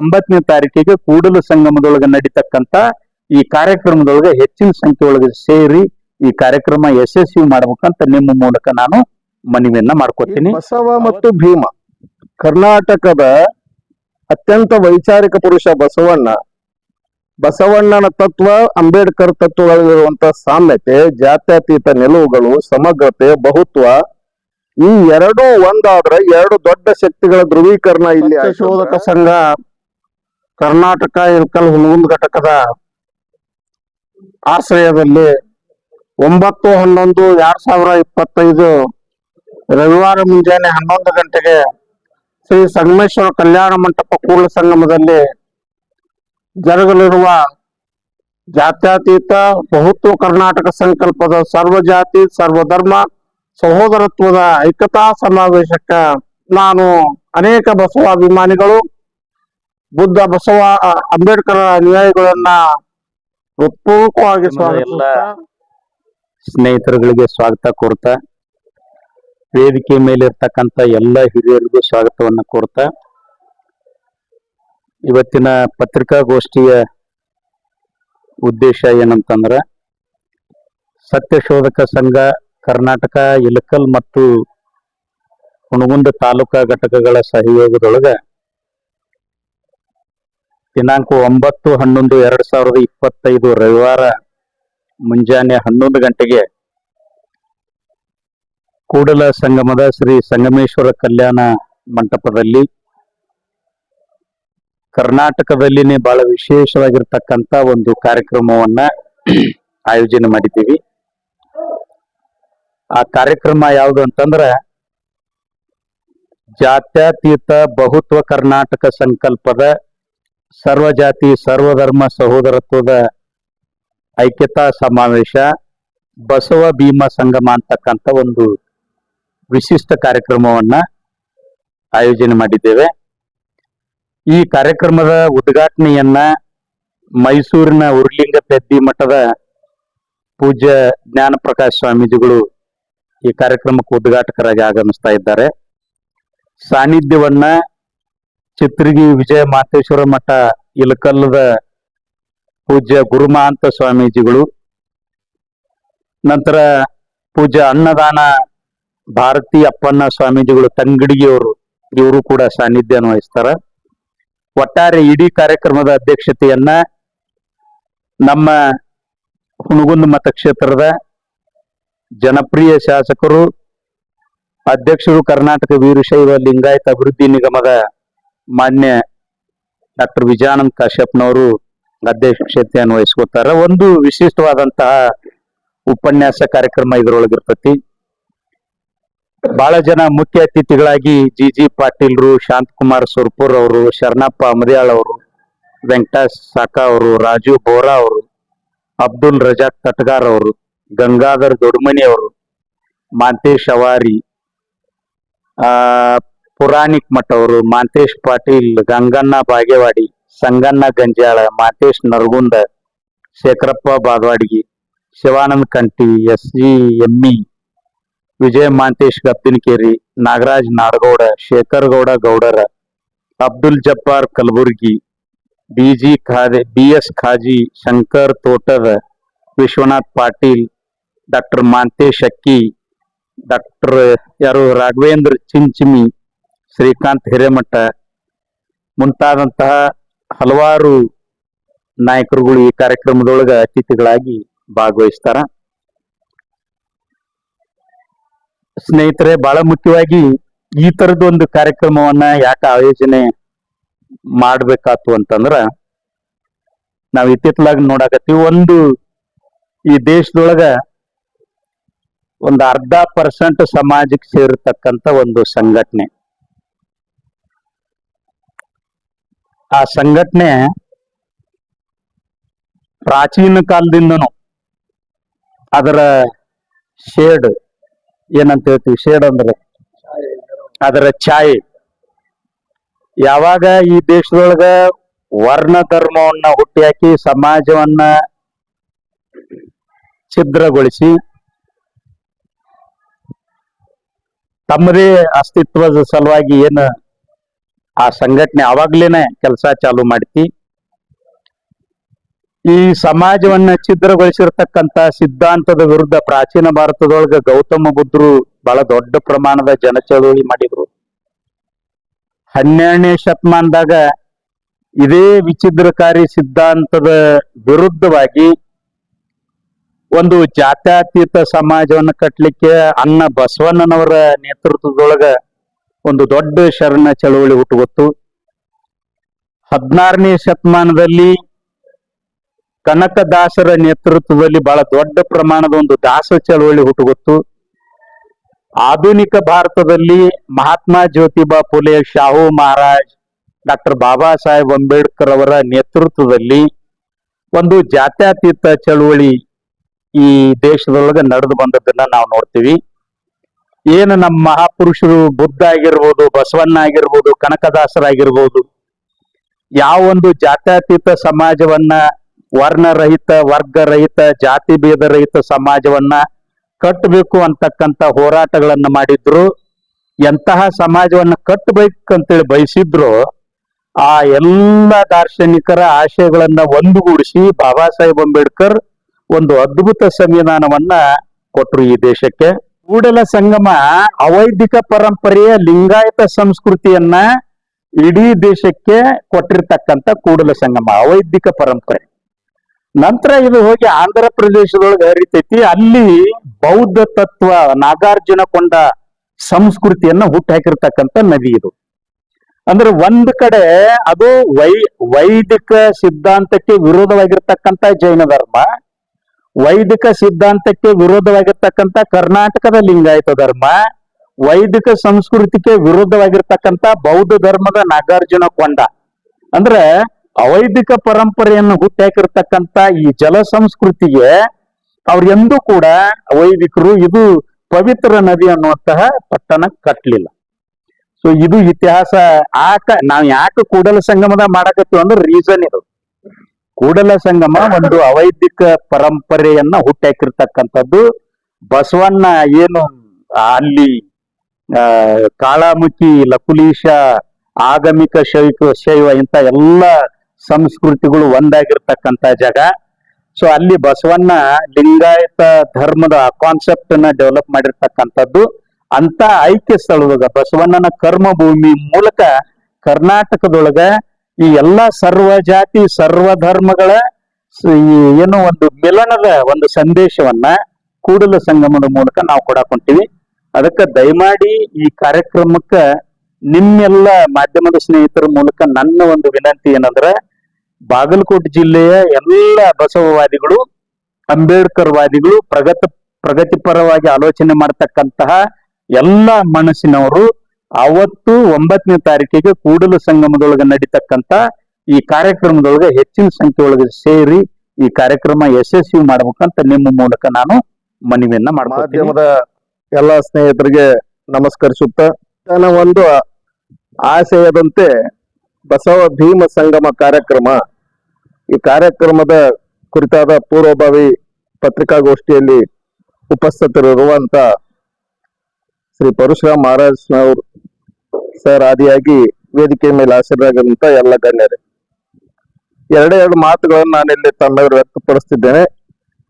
ಒಂಬತ್ತನೇ ತಾರೀಕಿಗೆ ಕೂಡಲ ಸಂಗಮದೊಳಗೆ ನಡೀತಕ್ಕಂತ ಈ ಕಾರ್ಯಕ್ರಮದೊಳಗೆ ಹೆಚ್ಚಿನ ಸಂಖ್ಯೆಯೊಳಗೆ ಸೇರಿ ಈ ಕಾರ್ಯಕ್ರಮ ಯಶಸ್ವಿ ಮಾಡ್ಬೇಕಂತ ನಿಮ್ಮ ಮೂಲಕ ನಾನು ಮನವಿಯನ್ನ ಮಾಡ್ಕೊತೀನಿ. ಬಸವ ಮತ್ತು ಭೀಮ ಕರ್ನಾಟಕದ ಅತ್ಯಂತ ವೈಚಾರಿಕ ಪುರುಷ ಬಸವಣ್ಣ ಬಸವಣ್ಣನ ತತ್ವ ಅಂಬೇಡ್ಕರ್ ತತ್ವಗಳಲ್ಲಿರುವಂತಹ ಸಾಮ್ಯತೆ ಜಾತ್ಯತೀತ ನಿಲುವುಗಳು ಸಮಗ್ರತೆ ಬಹುತ್ವ ಈ ಎರಡು ಒಂದಾದ್ರೆ ಎರಡು ದೊಡ್ಡ ಶಕ್ತಿಗಳ ಧ್ರುವೀಕರಣ ಇಲ್ಲಿ ಶೋಧಕ ಸಂಘ ಕರ್ನಾಟಕ ಇಲ್ಕಲ್ ಹುನಗುಂದ್ ಘಟಕದ ಆಶ್ರಯದಲ್ಲಿ ಒಂಬತ್ತು ಹನ್ನೊಂದು ಎರಡ್ ಸಾವಿರ ಇಪ್ಪತ್ತೈದು ರವಿವಾರ ಮುಂಜಾನೆ ಹನ್ನೊಂದು ಗಂಟೆಗೆ ಶ್ರೀ ಸಂಗಮೇಶ್ವರ ಕಲ್ಯಾಣ ಮಂಟಪ ಕೂಡಲ ಸಂಗಮದಲ್ಲಿ ಜರುಗಲಿರುವ ಜಾತ್ಯತೀತ ಬಹುತ್ವ ಕರ್ನಾಟಕ ಸಂಕಲ್ಪದ ಸರ್ವಜಾತಿ, ಸರ್ವಧರ್ಮ, ಸಹೋದರತ್ವದ ಐಕ್ಯತಾ ಸಮಾವೇಶಕ್ಕ ನಾನು ಅನೇಕ ಬಸವಾಭಿಮಾನಿಗಳು ಬುದ್ಧ ಬಸವ ಅಂಬೇಡ್ಕರ್ ಅನುಯಾಯಿಗಳನ್ನ ಹೃತ್ಪೂರ್ವಕವಾಗಿ ಸ್ವಾಗತ ಸ್ನೇಹಿತರುಗಳಿಗೆ ಸ್ವಾಗತ ಕೋರ್ತಾ ವೇದಿಕೆ ಮೇಲೆ ಇರ್ತಕ್ಕಂತ ಎಲ್ಲ ಹಿರಿಯರಿಗೂ ಸ್ವಾಗತವನ್ನ ಕೋರ್ತಾ ಇವತ್ತಿನ ಪತ್ರಿಕಾಗೋಷ್ಠಿಯ ಉದ್ದೇಶ ಏನಂತಂದ್ರ ಸತ್ಯಶೋಧಕ ಸಂಘ ಕರ್ನಾಟಕ ಇಲಕಲ್ ಮತ್ತು ಹುಣಗುಂದ ತಾಲೂಕಾ ಘಟಕಗಳ ಸಹಯೋಗದೊಳಗ ದಿನಾಂಕ ಒಂಬತ್ತು ಹನ್ನೊಂದು ಎರಡ್ ಸಾವಿರದ ಇಪ್ಪತ್ತೈದು ರವಿವಾರ ಮುಂಜಾನೆ ಹನ್ನೊಂದು ಗಂಟೆಗೆ ಕೂಡಲ ಸಂಗಮದ ಶ್ರೀ ಸಂಗಮೇಶ್ವರ ಕಲ್ಯಾಣ ಮಂಟಪದಲ್ಲಿ ಕರ್ನಾಟಕದಲ್ಲಿನೇ ಬಹಳ ವಿಶೇಷವಾಗಿರ್ತಕ್ಕಂಥ ಒಂದು ಕಾರ್ಯಕ್ರಮವನ್ನ ಆಯೋಜನೆ ಮಾಡಿದ್ದೀವಿ. ಆ ಕಾರ್ಯಕ್ರಮ ಯಾವುದು ಅಂತಂದ್ರ ಜಾತ್ಯತೀತ ಬಹುತ್ವ ಕರ್ನಾಟಕ ಸಂಕಲ್ಪದ ಸರ್ವಜಾತಿ ಸರ್ವಧರ್ಮ ಸಹೋದರತ್ವದ ಐಕ್ಯತಾ ಸಮಾವೇಶ, ಬಸವ ಭೀಮ ಸಂಗಮ ಅಂತಕ್ಕಂಥ ಒಂದು ವಿಶಿಷ್ಟ ಕಾರ್ಯಕ್ರಮವನ್ನ ಆಯೋಜನೆ ಮಾಡಿದ್ದೇವೆ. ಈ ಕಾರ್ಯಕ್ರಮದ ಉದ್ಘಾಟನೆಯನ್ನ ಮೈಸೂರಿನ ಉರ್ಲಿಂಗ ಪೆದ್ದಿ ಮಠದ ಪೂಜ್ಯ ಜ್ಞಾನ ಪ್ರಕಾಶ್ ಸ್ವಾಮೀಜಿಗಳು ಈ ಕಾರ್ಯಕ್ರಮಕ್ಕೆ ಉದ್ಘಾಟಕರಾಗಿ ಆಗಮಿಸ್ತಾ ಇದ್ದಾರೆ. ಸಾನ್ನಿಧ್ಯವನ್ನ ಚಿತ್ರಗಿ ವಿಜಯ ಮಾತೇಶ್ವರ ಮಠ ಇಲಕಲ್ಲದ ಪೂಜ್ಯ ಗುರುಮಾಂತ ಸ್ವಾಮೀಜಿಗಳು. ನಂತರ ಪೂಜ್ಯ ಅನ್ನದಾನ ಭಾರತಿ ಅಪ್ಪಣ್ಣ ಸ್ವಾಮೀಜಿಗಳು ತಂಗಡಿಗಿಯವರು ಇವರು ಕೂಡ ಸಾನ್ನಿಧ್ಯ ವಹಿಸ್ತಾರ. ಒಟ್ಟಾರೆ ಇಡೀ ಕಾರ್ಯಕ್ರಮದ ಅಧ್ಯಕ್ಷತೆಯನ್ನ ನಮ್ಮ ಹುಣಗುಂದ ಮತಕ್ಷೇತ್ರದ ಜನಪ್ರಿಯ ಶಾಸಕರು, ಅಧ್ಯಕ್ಷರು ಕರ್ನಾಟಕ ವೀರಶೈವ ಲಿಂಗಾಯತ ಅಭಿವೃದ್ಧಿ ನಿಗಮದ ಮಾನ್ಯ ಡಾಕ್ಟರ್ ವಿಜಯಾನಂದ ಕಾಶ್ಯಪ್ನವರು ಅಧ್ಯಕ್ಷತೆಯನ್ನು ವಹಿಸ್ಕೊತಾರೆ ಒಂದು ವಿಶಿಷ್ಟವಾದಂತಹ ಉಪನ್ಯಾಸ ಕಾರ್ಯಕ್ರಮ ಇದರೊಳಗಿರ್ತತಿ. ಬಹಳ ಜನ ಮುಖ್ಯ ಅತಿಥಿಗಳಾಗಿ ಜಿ ಜಿ ಪಾಟೀಲ್ರು, ಶಾಂತಕುಮಾರ್ ಸುರ್ಪುರ್ ಅವರು, ಶರಣಪ್ಪ ಅಮದ್ಯಾಳ್ ಅವರು, ವೆಂಕಟಾಶ್ ಸಾಕಾ ಅವರು, ರಾಜು ಬೋರಾ ಅವರು, ಅಬ್ದುಲ್ ರಜಾಕ್ ತಟ್ಗಾರ್ ಅವರು, ಗಂಗಾಧರ್ ದೊಡ್ಮನಿ ಅವರು, ಮಾಂತೇಶ್ ಅವಾರಿ, ಆ ಪುರಾಣಿಕ್ ಮಠ ಅವರು Mantesh Patil, Ganganna Bagewadi, Sanganna Ganjala Mantesh Nargund, Shekharappa Bagavadigi Shivananda Kanti S G Emmi Vijay Mantesh Gappinakeri Nagaraj Nadagouda Shekhar Gouda Goudar, Abdul Jabbar Kalaburgi B G Khade B S Khazi, Shankar Thotad, Vishwanath Patil, doctor Mantesh ಅಕ್ಕಿ, doctor ಯಾರು ರಾಘವೇಂದ್ರ ಚಿಂಚಿಮಿ ಶ್ರೀಕಾಂತ್ ಹಿರೇಮಠ ಮುಂತಾದಂತಹ ಹಲವಾರು ನಾಯಕರುಗಳು ಈ ಕಾರ್ಯಕ್ರಮದೊಳಗೆ ಅತಿಥಿಗಳಾಗಿ ಭಾಗವಹಿಸ್ತಾರ. ಸ್ನೇಹಿತರೆ, ಬಹಳ ಮುಖ್ಯವಾಗಿ ಈ ತರದ ಒಂದು ಕಾರ್ಯಕ್ರಮವನ್ನ ಯಾಕೆ ಆಯೋಜನೆ ಮಾಡ್ಬೇಕಾತು ಅಂತಂದ್ರ ನಾವು ಇತ್ತಿತ್ತಲಾಗಿ ನೋಡಾಕತ್ತೀವಿ, ಒಂದು ಈ ದೇಶದೊಳಗ ಒಂದು ಅರ್ಧ ಪರ್ಸೆಂಟ್ ಸಮಾಜಕ್ಕೆ ಸೇರತಕ್ಕಂತ ಒಂದು ಸಂಘಟನೆ. ಆ ಸಂಘಟನೆ ಪ್ರಾಚೀನ ಕಾಲದಿಂದನು ಅದರ ಶೇಡ್ ಏನಂತ ಹೇಳ್ತೀವಿ? ಶೇಡ್ ಅಂದ್ರೆ ಅದರ ಛಾಯೆ. ಯಾವಾಗ ಈ ದೇಶದೊಳಗ ವರ್ಣ ಧರ್ಮವನ್ನ ಹುಟ್ಟಿಹಾಕಿ ಸಮಾಜವನ್ನ ಛಿದ್ರಗೊಳಿಸಿ ತಮ್ಮದೇ ಅಸ್ತಿತ್ವದ ಸಲುವಾಗಿ ಏನು ಆ ಸಂಘಟನೆ ಅವಾಗ್ಲೇನೆ ಕೆಲಸ ಚಾಲು ಮಾಡ್ತಿ. ಈ ಸಮಾಜವನ್ನ ಛಿದ್ರಗೊಳಿಸಿರ್ತಕ್ಕಂತ ಸಿದ್ಧಾಂತದ ವಿರುದ್ಧ ಪ್ರಾಚೀನ ಭಾರತದೊಳಗ ಗೌತಮ ಬುದ್ಧರು ಬಹಳ ದೊಡ್ಡ ಪ್ರಮಾಣದ ಜನಚಳುವಳಿ ಮಾಡಿದ್ರು. ಹನ್ನೆರಡನೇ ಶತಮಾನದಾಗ ಇದೇ ವಿಚಿದ್ರಕಾರಿ ಸಿದ್ಧಾಂತದ ವಿರುದ್ಧವಾಗಿ ಒಂದು ಜಾತ್ಯಾತೀತ ಸಮಾಜವನ್ನು ಕಟ್ಟಲಿಕ್ಕೆ ಅನ್ನ ಬಸವಣ್ಣನವರ ನೇತೃತ್ವದೊಳಗ ಒಂದು ದೊಡ್ಡ ಶರಣ ಚಳವಳಿ ಹುಟ್ಟುಗೊತ್ತು. ಹದಿನಾರನೇ ಶತಮಾನದಲ್ಲಿ ಕನಕದಾಸರ ನೇತೃತ್ವದಲ್ಲಿ ಬಹಳ ದೊಡ್ಡ ಪ್ರಮಾಣದ ಒಂದು ದಾಸ ಚಳವಳಿ ಹುಟ್ಟುಗೊತ್ತು. ಆಧುನಿಕ ಭಾರತದಲ್ಲಿ ಮಹಾತ್ಮ ಜ್ಯೋತಿಬಾ ಫುಲೆ, ಶಾಹು ಮಹಾರಾಜ್, ಡಾಕ್ಟರ್ ಬಾಬಾ ಸಾಹೇಬ್ ಅಂಬೇಡ್ಕರ್ ಅವರ ನೇತೃತ್ವದಲ್ಲಿ ಒಂದು ಜಾತ್ಯತೀತ ಚಳುವಳಿ ಈ ದೇಶದೊಳಗೆ ನಡೆದು ಬಂದದ್ದನ್ನ ನಾವು ನೋಡ್ತೀವಿ. ಏನು ನಮ್ಮ ಮಹಾಪುರುಷರು ಬುದ್ಧ ಆಗಿರ್ಬೋದು, ಬಸವಣ್ಣ ಆಗಿರ್ಬೋದು, ಕನಕದಾಸರಾಗಿರ್ಬೋದು, ಯಾವ ಒಂದು ಜಾತ್ಯತೀತ ಸಮಾಜವನ್ನ ವರ್ಣರಹಿತ, ವರ್ಗರಹಿತ, ಜಾತಿ ಭೇದ ರಹಿತ ಸಮಾಜವನ್ನ ಕಟ್ಟಬೇಕು ಅಂತಕ್ಕಂಥ ಹೋರಾಟಗಳನ್ನ ಮಾಡಿದ್ರು, ಎಂತಹ ಸಮಾಜವನ್ನ ಕಟ್ಟಬೇಕಂತೇಳಿ ಬಯಸಿದ್ರು, ಆ ಎಲ್ಲ ದಾರ್ಶನಿಕರ ಆಶಯಗಳನ್ನ ಒಂದುಗೂಡಿಸಿ ಬಾಬಾ ಸಾಹೇಬ್ ಅಂಬೇಡ್ಕರ್ ಒಂದು ಅದ್ಭುತ ಸಂವಿಧಾನವನ್ನ ಕೊಟ್ರು ಈ ದೇಶಕ್ಕೆ. ಕೂಡಲ ಸಂಗಮ ಅವೈದಿಕ ಪರಂಪರೆಯ ಲಿಂಗಾಯತ ಸಂಸ್ಕೃತಿಯನ್ನ ಇಡೀ ದೇಶಕ್ಕೆ ಕೊಟ್ಟಿರ್ತಕ್ಕಂಥ ಕೂಡಲ ಸಂಗಮ, ಅವೈದಿಕ ಪರಂಪರೆ. ನಂತರ ಇದು ಹೋಗಿ ಆಂಧ್ರ ಪ್ರದೇಶದೊಳಗೆ ಹರಿತೈತಿ. ಅಲ್ಲಿ ಬೌದ್ಧ ತತ್ವ, ನಾಗಾರ್ಜುನ ಕೊಂಡ ಸಂಸ್ಕೃತಿಯನ್ನ ಹುಟ್ಟಾಕಿರ್ತಕ್ಕಂಥ ನದಿ ಇದು. ಅಂದ್ರೆ ಒಂದ್ ಕಡೆ ಅದು ವೈ, ವೈದಿಕ ಸಿದ್ಧಾಂತಕ್ಕೆ ವಿರೋಧವಾಗಿರ್ತಕ್ಕಂಥ ಜೈನ ಧರ್ಮ ವೈದಿಕ ಸಿದ್ಧಾಂತಕ್ಕೆ ವಿರೋಧವಾಗಿರ್ತಕ್ಕಂಥ ಕರ್ನಾಟಕದ ಲಿಂಗಾಯತ ಧರ್ಮ, ವೈದಿಕ ಸಂಸ್ಕೃತಿಗೆ ವಿರುದ್ಧವಾಗಿರ್ತಕ್ಕಂಥ ಬೌದ್ಧ ಧರ್ಮದ ನಾಗಾರ್ಜುನ ಕೊಂಡ. ಅಂದ್ರೆ ಅವೈದಿಕ ಪರಂಪರೆಯನ್ನು ಹುಟ್ಟಾಕಿರ್ತಕ್ಕಂಥ ಈ ಜಲ ಸಂಸ್ಕೃತಿಗೆ ಅವ್ರು ಎಂದೂ ಕೂಡ ವೈದಿಕರು ಇದು ಪವಿತ್ರ ನದಿ ಅನ್ನುವಂತಹ ಪಟ್ಟಣ ಕಟ್ಟಲಿಲ್ಲ ಸೊ ಇದು ಇತಿಹಾಸ. ಆಕ ನಾವು ಯಾಕೆ ಕೂಡಲ ಸಂಗಮದ ಮಾಡಕತ್ತೀವಿ ಅಂದ್ರೆ ರೀಸನ್ ಇದು. ಕೂಡಲ ಸಂಗಮ ಒಂದು ಅವೈದಿಕ ಪರಂಪರೆಯನ್ನ ಹುಟ್ಟಾಕಿರ್ತಕ್ಕಂಥದ್ದು ಬಸವಣ್ಣ ಏನು ಅಲ್ಲಿ ಕಾಳಾಮುಖಿ, ಲಕುಲೀಶ, ಆಗಮಿಕ ಶೈವ ಶೈವ ಇಂಥ ಎಲ್ಲ ಸಂಸ್ಕೃತಿಗಳು ಒಂದಾಗಿರ್ತಕ್ಕಂಥ ಜಾಗ. ಸೊ ಅಲ್ಲಿ ಬಸವಣ್ಣ ಲಿಂಗಾಯತ ಧರ್ಮದ ಕಾನ್ಸೆಪ್ಟ್ ಅನ್ನ ಡೆವಲಪ್ ಮಾಡಿರ್ತಕ್ಕಂಥದ್ದು. ಅಂತ ಐಕ್ಯ ಸ್ಥಳದಾಗ ಬಸವಣ್ಣನ ಕರ್ಮ ಭೂಮಿ ಮೂಲಕ ಕರ್ನಾಟಕದೊಳಗ ಈ ಎಲ್ಲಾ ಸರ್ವ ಜಾತಿ, ಸರ್ವ ಧರ್ಮಗಳ ಏನು ಒಂದು ಮಿಲನದ ಒಂದು ಸಂದೇಶವನ್ನ ಕೂಡಲ ಸಂಗಮದ ಮೂಲಕ ನಾವು ಕೊಡಾಕೊಂತೀವಿ. ಅದಕ್ಕೆ ದಯಮಾಡಿ ಈ ಕಾರ್ಯಕ್ರಮಕ್ಕ ನಿಮ್ಮೆಲ್ಲ ಮಾಧ್ಯಮದ ಸ್ನೇಹಿತರ ಮೂಲಕ ನನ್ನ ಒಂದು ವಿನಂತಿ ಏನಂದ್ರೆ, ಬಾಗಲಕೋಟೆ ಜಿಲ್ಲೆಯ ಎಲ್ಲ ಬಸವವಾದಿಗಳು ಅಂಬೇಡ್ಕರ್ ವಾದಿಗಳು ಪ್ರಗತ ಪ್ರಗತಿಪರವಾಗಿ ಆಲೋಚನೆ ಮಾಡತಕ್ಕಂತಹ ಎಲ್ಲ ಮನಸ್ಸಿನವರು ಅವತ್ತು ಒಂಬತ್ತನೇ ತಾರೀಕಿಗೆ ಕೂಡಲ ಸಂಗಮದೊಳಗೆ ನಡೀತಕ್ಕಂತ ಈ ಕಾರ್ಯಕ್ರಮದೊಳಗೆ ಹೆಚ್ಚಿನ ಸಂಖ್ಯೆ ಒಳಗೆ ಸೇರಿ ಈ ಕಾರ್ಯಕ್ರಮ ಯಶಸ್ವಿ ಮಾಡ್ಬೇಕಂತ ನಿಮ್ಮ ಮೂಲಕ ನಾನು ಮನವಿಯನ್ನ ಮಾಧ್ಯಮದ ಎಲ್ಲ ಸ್ನೇಹಿತರಿಗೆ ನಮಸ್ಕರಿಸುತ್ತ, ನನ್ನ ಒಂದು ಆಶಯದಂತೆ ಬಸವ ಭೀಮ ಸಂಗಮ ಕಾರ್ಯಕ್ರಮ, ಈ ಕಾರ್ಯಕ್ರಮದ ಕುರಿತಾದ ಪೂರ್ವಭಾವಿ ಪತ್ರಿಕಾಗೋಷ್ಠಿಯಲ್ಲಿ ಉಪಸ್ಥಿತರಿರುವಂತ ಶ್ರೀ ಪರಶುರಾಮ್ ಮಹಾರಾಜ್ ಅವರು ಸರ್ ಆದಿಯಾಗಿ ವೇದಿಕೆ ಮೇಲೆ ಹಾಸರಾಗಿರುವಂತ ಎಲ್ಲ ಗಣ್ಯರೇ. ಎರಡೇ ಎರಡು ಮಾತುಗಳನ್ನು ನಾನಿಲ್ಲಿ ತಮ್ಮೆದುರು ವ್ಯಕ್ತಪಡಿಸ್ತಿದ್ದೇನೆ.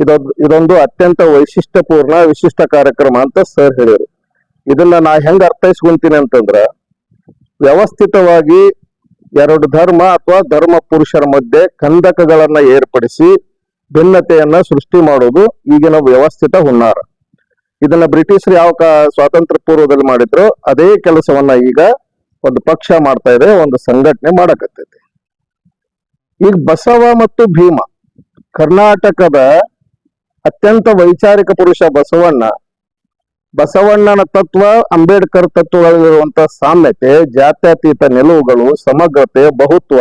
ಇದೊಂದು ಇದೊಂದು ಅತ್ಯಂತ ವೈಶಿಷ್ಟ್ಯಪೂರ್ಣ, ವಿಶಿಷ್ಟ ಕಾರ್ಯಕ್ರಮ ಅಂತ ಸರ್ ಹೇಳಿದರು. ಇದನ್ನ ನಾ ಹೆಂಗ ಅರ್ಥೈಸ್ಕೊಂತೀನಿ ಅಂತಂದ್ರ, ವ್ಯವಸ್ಥಿತವಾಗಿ ಎರಡು ಧರ್ಮ ಅಥವಾ ಧರ್ಮ ಪುರುಷರ ಮಧ್ಯೆ ಕಂದಕಗಳನ್ನ ಏರ್ಪಡಿಸಿ ಭಿನ್ನತೆಯನ್ನ ಸೃಷ್ಟಿ ಮಾಡೋದು ಈಗಿನ ವ್ಯವಸ್ಥಿತ ಹುನ್ನಾರ. ಇದನ್ನ ಬ್ರಿಟಿಷರು ಯಾವ ಸ್ವಾತಂತ್ರ್ಯ ಪೂರ್ವದಲ್ಲಿ ಮಾಡಿದ್ರು, ಅದೇ ಕೆಲಸವನ್ನ ಈಗ ಒಂದು ಪಕ್ಷ ಮಾಡ್ತಾ ಇದೆ, ಒಂದು ಸಂಘಟನೆ ಮಾಡಕತ್ತೈತಿ. ಈಗ ಬಸವ ಮತ್ತು ಭೀಮ, ಕರ್ನಾಟಕದ ಅತ್ಯಂತ ವೈಚಾರಿಕ ಪುರುಷ ಬಸವಣ್ಣ, ಬಸವಣ್ಣನ ತತ್ವ, ಅಂಬೇಡ್ಕರ್ ತತ್ವಗಳಲ್ಲಿರುವಂತ ಸಾಮ್ಯತೆ, ಜಾತ್ಯತೀತ ನಿಲುವುಗಳು, ಸಮಗ್ರತೆ, ಬಹುತ್ವ,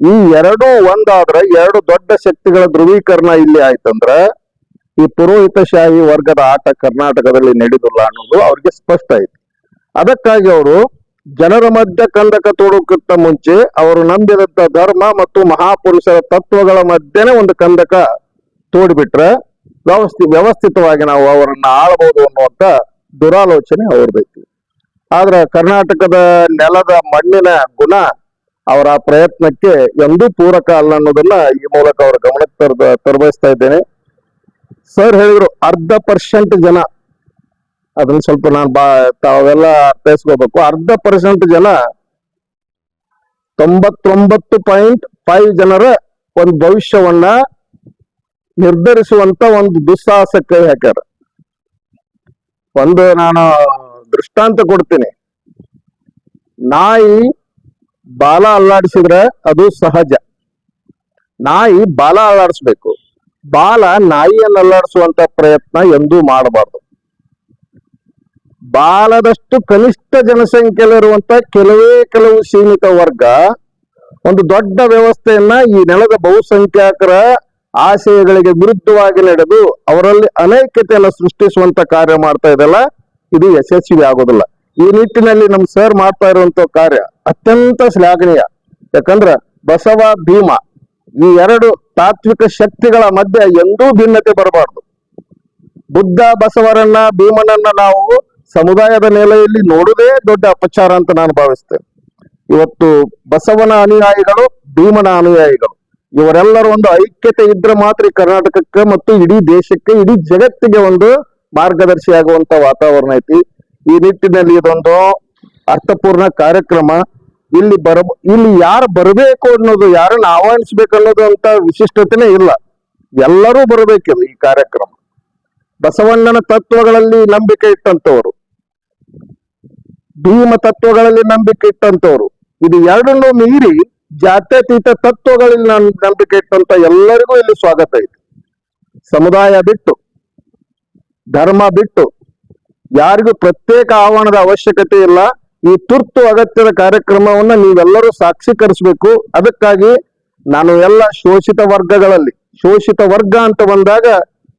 ಈ ಎರಡೂ ಒಂದಾದ್ರೆ ಎರಡು ದೊಡ್ಡ ಶಕ್ತಿಗಳ ಧ್ರುವೀಕರಣ ಇಲ್ಲಿ ಆಯ್ತಂದ್ರ ಈ ಪುರೋಹಿತಶಾಹಿ ವರ್ಗದ ಆಟ ಕರ್ನಾಟಕದಲ್ಲಿ ನಡೆದಿಲ್ಲ ಅನ್ನೋದು ಅವ್ರಿಗೆ ಸ್ಪಷ್ಟ ಆಯ್ತು ಅದಕ್ಕಾಗಿ ಅವರು ಜನರ ಮಧ್ಯ ಕಂದಕ ತೋಡೋಕ್ಕಿಂತ ಮುಂಚೆ ಅವರು ನಂಬಿದಂತ ಧರ್ಮ ಮತ್ತು ಮಹಾಪುರುಷರ ತತ್ವಗಳ ಮಧ್ಯೆನೇ ಒಂದು ಕಂದಕ ತೋಡ್ಬಿಟ್ರೆ ವ್ಯವಸ್ಥಿ, ವ್ಯವಸ್ಥಿತವಾಗಿ ನಾವು ಅವರನ್ನ ಆಳಬಹುದು ಅನ್ನುವಂತ ದುರಾಲೋಚನೆ ಅವ್ರದೈತಿ ಆದ್ರೆ ಕರ್ನಾಟಕದ ನೆಲದ ಮಣ್ಣಿನ ಗುಣ ಅವರ ಪ್ರಯತ್ನಕ್ಕೆ ಎಂದೂ ಪೂರಕ ಅಲ್ಲ ಅನ್ನೋದನ್ನ ಈ ಮೂಲಕ ಅವರ ಗಮನಕ್ಕೆ ತರ್ ತರಬಯಸ್ತಾ ಇದ್ದೇನೆ. ಸರ್ ಹೇಳಿದ್ರು ಅರ್ಧ ಪರ್ಸೆಂಟ್ ಜನ. ಅದನ್ನ ಸ್ವಲ್ಪ ನಾನು ಬಾ, ತಾವೆಲ್ಲ ಅರ್ಥೈಸ್ಕೋಬೇಕು. ಅರ್ಧ ಪರ್ಸೆಂಟ್ ಜನ ತೊಂಬತ್ತೊಂಬತ್ತು ಪಾಯಿಂಟ್ ಫೈವ್ ಜನರ ಒಂದು ಭವಿಷ್ಯವನ್ನ ನಿರ್ಧರಿಸುವಂತ ಒಂದು ದುಸ್ಸಾಹಸ ಕೈ ಹಾಕ್ಯಾರ. ಒಂದು ನಾನು ದೃಷ್ಟಾಂತ ಕೊಡ್ತೀನಿ. ನಾಯಿ ಬಾಲ ಅಲ್ಲಾಡಿಸಿದ್ರೆ ಅದು ಸಹಜ. ನಾಯಿ ಬಾಲ ಅಲ್ಲಾಡಿಸ್ಬೇಕು. ಬಾಲ ನಾಯಿಯನ್ನಲ್ಲಾಡಿಸುವಂತ ಪ್ರಯತ್ನ ಎಂದೂ ಮಾಡಬಾರ್ದು. ಬಾಲದಷ್ಟು ಕನಿಷ್ಠ ಜನಸಂಖ್ಯೆಯಲ್ಲಿರುವಂತ ಕೆಲವೇ ಕೆಲವು ಸೀಮಿತ ವರ್ಗ ಒಂದು ದೊಡ್ಡ ವ್ಯವಸ್ಥೆಯನ್ನ ಈ ನೆಲದ ಬಹುಸಂಖ್ಯಾತರ ಆಶಯಗಳಿಗೆ ವಿರುದ್ಧವಾಗಿ ನಡೆದು ಅವರಲ್ಲಿ ಅನೈಕ್ಯತೆಯನ್ನು ಸೃಷ್ಟಿಸುವಂತ ಕಾರ್ಯ ಮಾಡ್ತಾ ಇದೆಲ್ಲ ಇದು ಯಶಸ್ವಿ ಆಗೋದಿಲ್ಲ. ಈ ನಿಟ್ಟಿನಲ್ಲಿ ನಮ್ ಸರ್ ಮಾಡ್ತಾ ಇರುವಂತ ಕಾರ್ಯ ಅತ್ಯಂತ ಶ್ಲಾಘನೀಯ. ಯಾಕಂದ್ರ ಬಸವ ಭೀಮ ಈ ಎರಡು ತಾತ್ವಿಕ ಶಕ್ತಿಗಳ ಮಧ್ಯೆ ಎಂದೂ ಭಿನ್ನತೆ ಬರಬಾರದು. ಬುದ್ಧ, ಬಸವರನ್ನ, ಭೀಮನನ್ನ ನಾವು ಸಮುದಾಯದ ನೆಲೆಯಲ್ಲಿ ನೋಡುವುದೇ ದೊಡ್ಡ ಅಪಚಾರ ಅಂತ ನಾನು ಭಾವಿಸ್ತೇನೆ. ಇವತ್ತು ಬಸವನ ಅನುಯಾಯಿಗಳು, ಭೀಮನ ಅನುಯಾಯಿಗಳು, ಇವರೆಲ್ಲರೂ ಒಂದು ಐಕ್ಯತೆ ಇದ್ರೆ ಮಾತ್ರ ಕರ್ನಾಟಕಕ್ಕೆ ಮತ್ತು ಇಡೀ ದೇಶಕ್ಕೆ, ಇಡೀ ಜಗತ್ತಿಗೆ ಒಂದು ಮಾರ್ಗದರ್ಶಿಯಾಗುವಂತ ವಾತಾವರಣ ಐತಿ. ಈ ನಿಟ್ಟಿನಲ್ಲಿ ಇದೊಂದು ಅರ್ಥಪೂರ್ಣ ಕಾರ್ಯಕ್ರಮ. ಇಲ್ಲಿ ಬರ ಇಲ್ಲಿ ಯಾರು ಬರಬೇಕು ಅನ್ನೋದು, ಯಾರನ್ನ ಆಹ್ವಾನಿಸ್ಬೇಕು ಅನ್ನೋದು ಅಂತ ವಿಶಿಷ್ಟತೆನೇ ಇಲ್ಲ. ಎಲ್ಲರೂ ಬರಬೇಕಿಲ್ಲ ಈ ಕಾರ್ಯಕ್ರಮ. ಬಸವಣ್ಣನ ತತ್ವಗಳಲ್ಲಿ ನಂಬಿಕೆ ಇಟ್ಟಂತವರು ಭೀಮ ತತ್ವಗಳಲ್ಲಿ ನಂಬಿಕೆ ಇಟ್ಟಂತವರು ಇದು ಎರಡನ್ನೂ ಮೀರಿ ಜಾತ್ಯತೀತ ತತ್ವಗಳಲ್ಲಿ ನಂಬಿಕೆ ಇಟ್ಟಂತ ಎಲ್ಲರಿಗೂ ಇಲ್ಲಿ ಸ್ವಾಗತ ಇದೆ. ಸಮುದಾಯ ಬಿಟ್ಟು, ಧರ್ಮ ಬಿಟ್ಟು, ಯಾರಿಗೂ ಪ್ರತ್ಯೇಕ ಆಹ್ವಾನದ ಅವಶ್ಯಕತೆ ಇಲ್ಲ. ಈ ತುರ್ತು ಅಗತ್ಯದ ಕಾರ್ಯಕ್ರಮವನ್ನ ನೀವೆಲ್ಲರೂ ಸಾಕ್ಷೀಕರಿಸಬೇಕು. ಅದಕ್ಕಾಗಿ ನಾನು ಎಲ್ಲ ಶೋಷಿತ ವರ್ಗಗಳಲ್ಲಿ, ಶೋಷಿತ ವರ್ಗ ಅಂತ ಬಂದಾಗ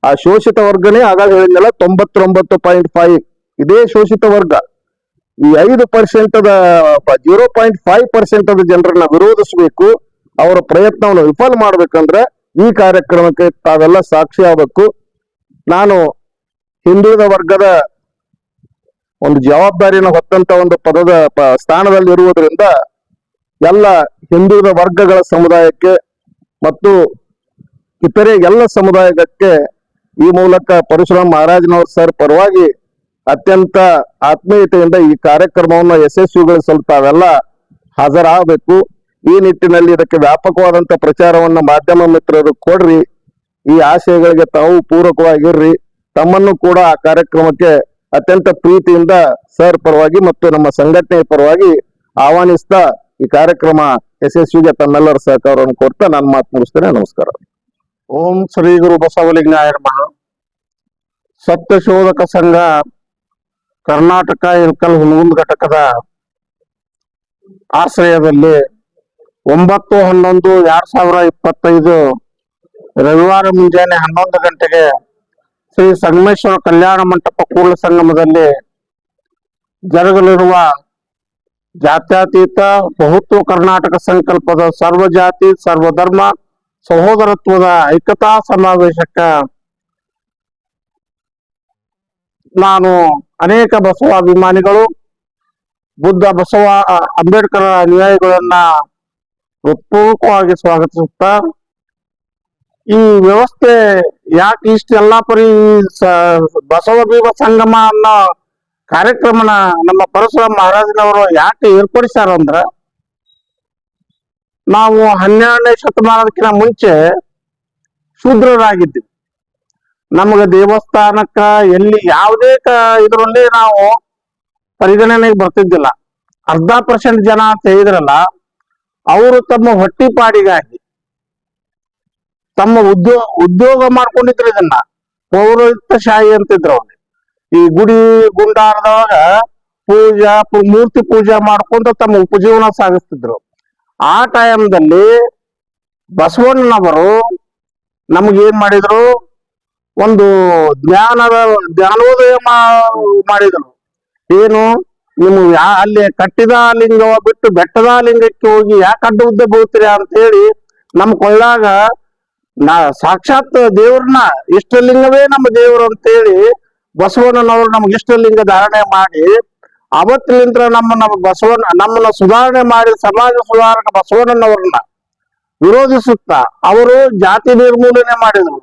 ಆ ಶೋಷಿತ ವರ್ಗನೇ ಆಗಾಗ ಹೇಳಿದ್ನಲ್ಲ ತೊಂಬತ್ತೊಂಬತ್ತು ಪಾಯಿಂಟ್ ಫೈವ್ ಇದೇ ಶೋಷಿತ ವರ್ಗ. ಈ ಐದು percent zero point five percent ಅದ ಜನರನ್ನ ವಿರೋಧಿಸಬೇಕು. ಅವರ ಪ್ರಯತ್ನವನ್ನು ವಿಫಲ ಮಾಡ್ಬೇಕಂದ್ರೆ ಈ ಕಾರ್ಯಕ್ರಮಕ್ಕೆ ತಾವೆಲ್ಲ ಸಾಕ್ಷಿ ಆಗ್ಬೇಕು. ನಾನು ಹಿಂದುಳಿದ ವರ್ಗದ ಒಂದು ಜವಾಬ್ದಾರಿಯನ್ನು ಹೊತ್ತಂತ ಒಂದು ಪದದ ಸ್ಥಾನದಲ್ಲಿ ಇರುವುದರಿಂದ ಎಲ್ಲ ಹಿಂದೂ ವರ್ಗಗಳ ಸಮುದಾಯಕ್ಕೆ ಮತ್ತು ಇತರೆ ಎಲ್ಲ ಸಮುದಾಯಕ್ಕೆ ಈ ಮೂಲಕ ಪರಶುರಾಮ್ ಮಹಾರಾಜನವ್ರ ಸರ್ ಪರವಾಗಿ ಅತ್ಯಂತ ಆತ್ಮೀಯತೆಯಿಂದ ಈ ಕಾರ್ಯಕ್ರಮವನ್ನು ಯಶಸ್ವಿಗೊಳಿಸಲು ತಾವೆಲ್ಲ ಹಾಜರಾಗಬೇಕು. ಈ ನಿಟ್ಟಿನಲ್ಲಿ ಇದಕ್ಕೆ ವ್ಯಾಪಕವಾದಂತ ಪ್ರಚಾರವನ್ನ ಮಾಧ್ಯಮ ಮಿತ್ರರು ಕೊಡ್ರಿ. ಈ ಆಶಯಗಳಿಗೆ ತಾವು ಪೂರಕವಾಗಿರ್ರಿ. ತಮ್ಮನ್ನು ಕೂಡ ಆ ಕಾರ್ಯಕ್ರಮಕ್ಕೆ ಅತ್ಯಂತ ಪ್ರೀತಿಯಿಂದ ಸರ್ ಪರವಾಗಿ ಮತ್ತು ನಮ್ಮ ಸಂಘಟನೆಯ ಪರವಾಗಿ ಆಹ್ವಾನಿಸ್ತಾ ಈ ಕಾರ್ಯಕ್ರಮ ಯಶಸ್ವಿಗೆ ತಮ್ಮೆಲ್ಲರ ಸಹಕಾರವನ್ನು ಕೊಡ್ತಾ ನಾನು ಮಾತು ಮುಗಿಸ್ತೇನೆ. ನಮಸ್ಕಾರ. ಓಂ ಶ್ರೀ ಗುರು ಬಸವಲಿಂಗಾಯ ಸತ್ಯ ಶೋಧಕ ಸಂಘ ಕರ್ನಾಟಕ ಇಳಕಲ್ ಹುನಗುಂದ ಘಟಕದ ಆಶ್ರಯದಲ್ಲಿ ಒಂಬತ್ತು ಹನ್ನೊಂದು ಎರಡ್ ಸಾವಿರ ಇಪ್ಪತ್ತೈದು ರವಿವಾರ ಮುಂಜಾನೆ ಹನ್ನೊಂದು ಗಂಟೆಗೆ ಶ್ರೀ ಸಂಗಮೇಶ್ವರ ಕಲ್ಯಾಣ ಮಂಟಪ ಕೂರ್ಲ ಸಂಗಮದಲ್ಲಿ ಜರುಗಲಿರುವ ಜಾತ್ಯತೀತ ಬಹುತ್ವ ಕರ್ನಾಟಕ ಸಂಕಲ್ಪದ ಸರ್ವ ಜಾತಿ ಸರ್ವ ಧರ್ಮ ಸಹೋದರತ್ವದ ಐಕ್ಯತಾ ಸಮಾವೇಶಕ್ಕ ನಾನು ಅನೇಕ ಬಸವ ಅಭಿಮಾನಿಗಳು, ಬುದ್ಧ ಬಸವ ಅಂಬೇಡ್ಕರ್ ಅನುಯಾಯಿಗಳನ್ನ ಹೃತ್ಪೂರ್ವಕವಾಗಿ ಸ್ವಾಗತಿಸುತ್ತಾ ಈ ವ್ಯವಸ್ಥೆ ಯಾಕೆ ಇಷ್ಟೆಲ್ಲಾ ಪರಿ ಬಸವ ದೇವ ಸಂಗಮ ಅನ್ನೋ ಕಾರ್ಯಕ್ರಮನ ನಮ್ಮ ಪರಶುರಾಮ ಮಹಾರಾಜನವರು ಯಾಕೆ ಏರ್ಪಡಿಸ್ಯಾರ ಅಂದ್ರ, ನಾವು ಹನ್ನೆರಡನೇ ಶತಮಾನದಕ್ಕಿಂತ ಮುಂಚೆ ಶೂದ್ರರಾಗಿದ್ವಿ. ನಮಗೆ ದೇವಸ್ಥಾನಕ್ಕ ಎಲ್ಲಿ ಯಾವುದೇ ಇದರಲ್ಲಿ ನಾವು ಪರಿಗಣನೆಗೆ ಬರ್ತಿದ್ದಿಲ್ಲ. ಅರ್ಧ ಪರ್ಸೆಂಟ್ ಜನ ಅಂತ ಹೇಳಿದ್ರಲ್ಲ, ಅವರು ತಮ್ಮ ಹೊಟ್ಟಿಪಾಡಿಗಾಗಿ ತಮ್ಮ ಉದ್ಯೋಗ ಉದ್ಯೋಗ ಮಾಡ್ಕೊಂಡಿದ್ರು ಇದನ್ನ. ಪೌರೋಹಿತ್ಯಶಾಹಿ ಅಂತಿದ್ರು ಅವ್ರಿಗೆ ಈ ಗುಡಿ ಗುಂಡಾರದೊಳಗ ಪೂಜಾ ಮೂರ್ತಿ ಪೂಜೆ ಮಾಡ್ಕೊಂತ ತಮ್ಮ ಉಪಜೀವನ ಸಾಗಿಸ್ತಿದ್ರು. ಆ ಟೈಮ್ದಲ್ಲಿ ಬಸವಣ್ಣನವರು ನಮ್ಗೇನ್ ಮಾಡಿದ್ರು? ಒಂದು ಜ್ಞಾನದ, ಜ್ಞಾನೋದಯ ಮಾಡಿದ್ರು. ಏನು? ನೀವು ಯಾ, ಅಲ್ಲಿ ಕಟ್ಟಿದ ಲಿಂಗವ ಬಿಟ್ಟು ಬೆಟ್ಟದ ಲಿಂಗಕ್ಕೆ ಹೋಗಿ ಯಾಕೆ ಅಡ್ಡ ಉದ್ದ ಬೀಳ್ತೀರಿ ಅಂತ ಹೇಳಿ ನಮ್ ಕೊಳ್ಳಾಗ ನಾ ಸಾಕ್ಷಾತ್ ದೇವ್ರನ್ನ ಇಷ್ಟಲಿಂಗವೇ ನಮ್ಮ ದೇವ್ರು ಅಂತೇಳಿ ಬಸವಣ್ಣನವರು ನಮ್ಗೆ ಇಷ್ಟಲಿಂಗ ಧಾರಣೆ ಮಾಡಿ ಅವತ್ತಿನಿಂದ ನಮ್ಮ ನಮ್ಮ ಬಸವಣ್ಣ, ನಮ್ಮನ್ನ ಸುಧಾರಣೆ ಮಾಡಿ ಸಮಾಜ ಸುಧಾರಕ ಬಸವಣ್ಣನವ್ರನ್ನ ವಿರೋಧಿಸುತ್ತಾ ಅವರು ಜಾತಿ ನಿರ್ಮೂಲನೆ ಮಾಡಿದರು.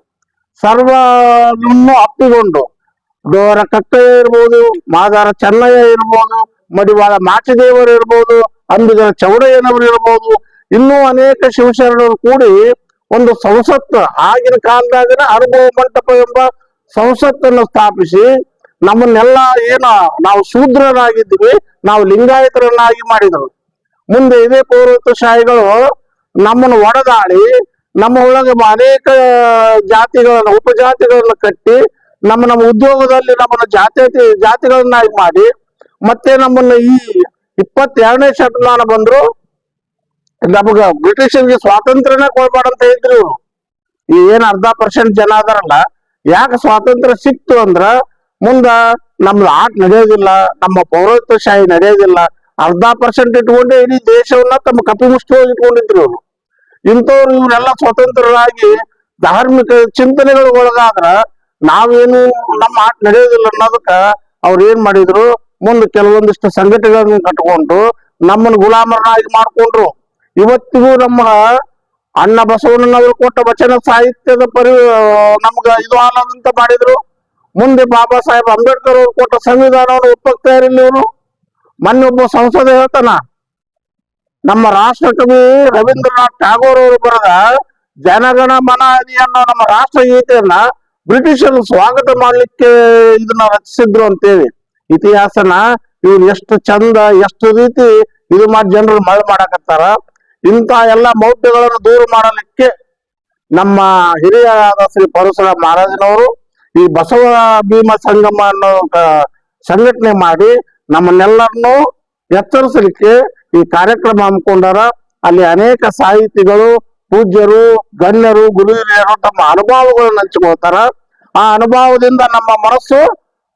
ಸರ್ವವನ್ನು ಅಪ್ಪಿಕೊಂಡು ಡೋರ ಕಕ್ಕಯ್ಯ ಇರ್ಬೋದು, ಮಾದಾರ ಚೆನ್ನಯ್ಯ ಇರ್ಬೋದು, ಮಡಿವಾಳ ಮಾಚಿದೇವರು ಇರ್ಬೋದು, ಅಂಬಿಗರ ಚೌಡಯ್ಯನವರು ಇರ್ಬೋದು, ಇನ್ನೂ ಅನೇಕ ಶಿವಶರಣರು ಕೂಡಿ ಒಂದು ಸಂಸತ್ತು ಆಗಿನ ಕಾಲದಾಗಿನ ಅನುಭವ ಮಂಟಪ ಎಂಬ ಸಂಸತ್ತನ್ನು ಸ್ಥಾಪಿಸಿ ನಮ್ಮನ್ನೆಲ್ಲ ಏನ ನಾವು ಶೂದ್ರರಾಗಿದ್ದೀವಿ, ನಾವು ಲಿಂಗಾಯತರನ್ನಾಗಿ ಮಾಡಿದರು. ಮುಂದೆ ಇದೇ ಪೌರತ್ವ ಶಾಹಿಗಳು ನಮ್ಮನ್ನು ಒಡೆದಾಡಿ, ನಮ್ಮ ಒಳಗೆ ಅನೇಕ ಜಾತಿಗಳನ್ನು, ಉಪಜಾತಿಗಳನ್ನು ಕಟ್ಟಿ, ನಮ್ಮ ನಮ್ಮ ಉದ್ಯೋಗದಲ್ಲಿ ನಮ್ಮನ್ನ ಜಾತಿ, ಜಾತಿಗಳನ್ನಾಗಿ ಮಾಡಿ, ಮತ್ತೆ ನಮ್ಮನ್ನ ಈ ಇಪ್ಪತ್ತೆರಡನೇ ಶತಮಾನ ಬಂದ್ರು ನಮಗ ಬ್ರಿಟಿಷರಿಗೆ ಸ್ವಾತಂತ್ರ್ಯನೇ ಕೊಡ್ಬಾರ್ದಂತ ಇದ್ರು. ಏನ್ ಅರ್ಧ ಪರ್ಸೆಂಟ್ ಜನ ಅದಾರಲ್ಲ, ಯಾಕೆ ಸ್ವಾತಂತ್ರ್ಯ ಸಿಕ್ತು ಅಂದ್ರ ಮುಂದ ನಮ್ದು ಆಟ ನಡೆಯೋದಿಲ್ಲ, ನಮ್ಮ ಪೌರತ್ವ ಶಾಹಿ ನಡೆಯೋದಿಲ್ಲ. ಅರ್ಧ ಪರ್ಸೆಂಟ್ ಇಟ್ಕೊಂಡೇ ಇಡೀ ದೇಶವನ್ನ ತಮ್ಮ ಕಪಿ ಮುಷ್ಟಿಯಾಗಿ ಇಟ್ಕೊಂಡಿದ್ರು ಇವ್ರು ಇಂಥವ್ರು ಇವ್ರೆಲ್ಲ ಸ್ವತಂತ್ರರಾಗಿ ಧಾರ್ಮಿಕ ಚಿಂತನೆಗಳು ಒಳಗಾದ್ರ ನಾವೇನು ನಮ್ಮ ಆಟ ನಡೆಯೋದಿಲ್ಲ ಅನ್ನೋದಕ್ಕ ಅವ್ರು ಏನ್ ಮಾಡಿದ್ರು, ಮುಂದೆ ಕೆಲವೊಂದಿಷ್ಟು ಸಂಘಟನೆಗಳನ್ನ ಕಟ್ಕೊಂಡು ನಮ್ಮನ್ನ ಗುಲಾಮರನ್ನಾಗಿ ಮಾಡ್ಕೊಂಡ್ರು. ಇವತ್ತಿಗೂ ನಮ್ಮ ಅಣ್ಣ ಬಸವಣ್ಣನವರು ಕೊಟ್ಟ ವಚನ ಸಾಹಿತ್ಯದ ಪರಿ, ನಮ್ಗ ಇದು ಆಲದಂತ ಮಾಡಿದ್ರು. ಮುಂದೆ ಬಾಬಾ ಸಾಹೇಬ್ ಅಂಬೇಡ್ಕರ್ ಅವರು ಕೊಟ್ಟ ಸಂವಿಧಾನವನ್ನು ಒಪ್ಪಕ್ತಾ ಇರಲಿ ಇವನು ಮೊನ್ನೆ ಒಬ್ಬ ಸಂಸದ ಹೇಳ್ತಾನ, ನಮ್ಮ ರಾಷ್ಟ್ರಕವಿ ರವೀಂದ್ರನಾಥ್ ಟ್ಯಾಗೋರ್ ಅವರು ಬರೆದ, ಜನಗಣ ಮನ ಅನ್ನೋ ನಮ್ಮ ರಾಷ್ಟ್ರಗೀತೆಯನ್ನ ಬ್ರಿಟಿಷರು ಸ್ವಾಗತ ಮಾಡ್ಲಿಕ್ಕೆ ಇದನ್ನ ರಚಿಸಿದ್ರು ಅಂತೇಳಿ. ಇತಿಹಾಸನ ಇವ್ರು ಎಷ್ಟು ಚಂದ, ಎಷ್ಟು ರೀತಿ ಇದು ಮಾಡಿ ಜನರು ಮಳೆ ಮಾಡಾಕತ್ತಾರ. ಇಂಥ ಎಲ್ಲ ಮೌಢ್ಯಗಳನ್ನು ದೂರ ಮಾಡಲಿಕ್ಕೆ ನಮ್ಮ ಹಿರಿಯರಾದ ಶ್ರೀ ಪರಶುರ ಮಹಾರಾಜನವರು ಈ ಬಸವ ಭೀಮ ಸಂಗಮ ಅನ್ನೋ ಸಂಘಟನೆ ಮಾಡಿ ನಮ್ಮನ್ನೆಲ್ಲರನ್ನು ಎಚ್ಚರಿಸಲಿಕ್ಕೆ ಈ ಕಾರ್ಯಕ್ರಮ ಹಮ್ಮಿಕೊಂಡಾರ ಅಲ್ಲಿ ಅನೇಕ ಸಾಹಿತಿಗಳು, ಪೂಜ್ಯರು, ಗಣ್ಯರು ಗುರು ತಮ್ಮ ಅನುಭವಗಳನ್ನು ಹಂಚಿಕೊಳ್ತಾರ. ಆ ಅನುಭವದಿಂದ ನಮ್ಮ ಮನಸ್ಸು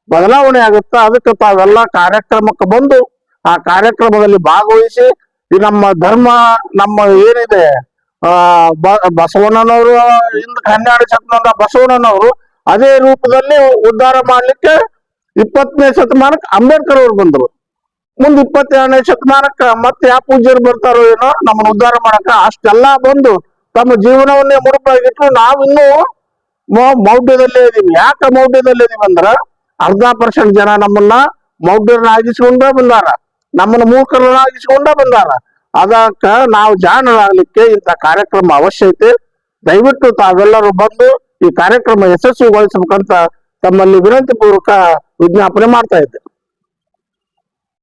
ಬದಲಾವಣೆ ಆಗುತ್ತೆ, ಅದಕ್ಕೆ ತಾವೆಲ್ಲ ಕಾರ್ಯಕ್ರಮಕ್ಕೆ ಬಂದು ಆ ಕಾರ್ಯಕ್ರಮದಲ್ಲಿ ಭಾಗವಹಿಸಿ ಈ ನಮ್ಮ ಧರ್ಮ ನಮ್ಮ ಏನಿದೆ, ಆ ಬಸವಣ್ಣನವರು ಹಿಂದೆ ಹನ್ನೆರಡು ಶತಮಾನದ ಬಸವಣ್ಣನವರು ಅದೇ ರೂಪದಲ್ಲಿ ಉದ್ಧಾರ ಮಾಡ್ಲಿಕ್ಕೆ ಇಪ್ಪತ್ತನೇ ಶತಮಾನಕ್ಕೆ ಅಂಬೇಡ್ಕರ್ ಅವರು ಬಂದರು. ಮುಂದೆ ಇಪ್ಪತ್ತೆರಡನೇ ಶತಮಾನಕ್ಕ ಮತ್ತೆ ಯಾವ ಪೂಜ್ಯರು ಬರ್ತಾರೋ ಏನೋ ನಮ್ಮನ್ನ ಉದ್ಧಾರ ಮಾಡಕ ಅಷ್ಟೆಲ್ಲ ಬಂದು ತಮ್ಮ ಜೀವನವನ್ನೇ ಮುಡುಪಾಗಿಟ್ಟು ನಾವಿನ್ನೂ ಮೌಢ್ಯದಲ್ಲೇ ಇದೀವಿ. ಯಾಕೆ ಮೌಢ್ಯದಲ್ಲೇ ಇದೀವಿ ಅಂದ್ರ ಅರ್ಧ ಪರ್ಸೆಂಟ್ ಜನ ನಮ್ಮನ್ನ ಮೌಢ್ಯರನ್ನಾಗಿಸ್ಕೊಂಡೇ ಬಂದಾರ. ನಮ್ಮನ್ನ ಮೂರ್ಖರನ್ನಾಗಿಸ್ಕೊಂಡೇ ಬಂದಾರ ಅದಕ್ಕ ನಾವು ಜಾಣರಾಗ್ಲಿಕ್ಕೆ ಇಂತ ಕಾರ್ಯಕ್ರಮ ಅವಶ್ಯ ಐತೆ. ದಯವಿಟ್ಟು ತಾವೆಲ್ಲರೂ ಬಂದು ಈ ಕಾರ್ಯಕ್ರಮ ಯಶಸ್ವಿಗೊಳಿಸಬೇಕಂತ ತಮ್ಮಲ್ಲಿ ವಿನಂತಿ ಪೂರ್ವಕ ವಿಜ್ಞಾಪನೆ ಮಾಡ್ತಾ ಇದ್ದೆ.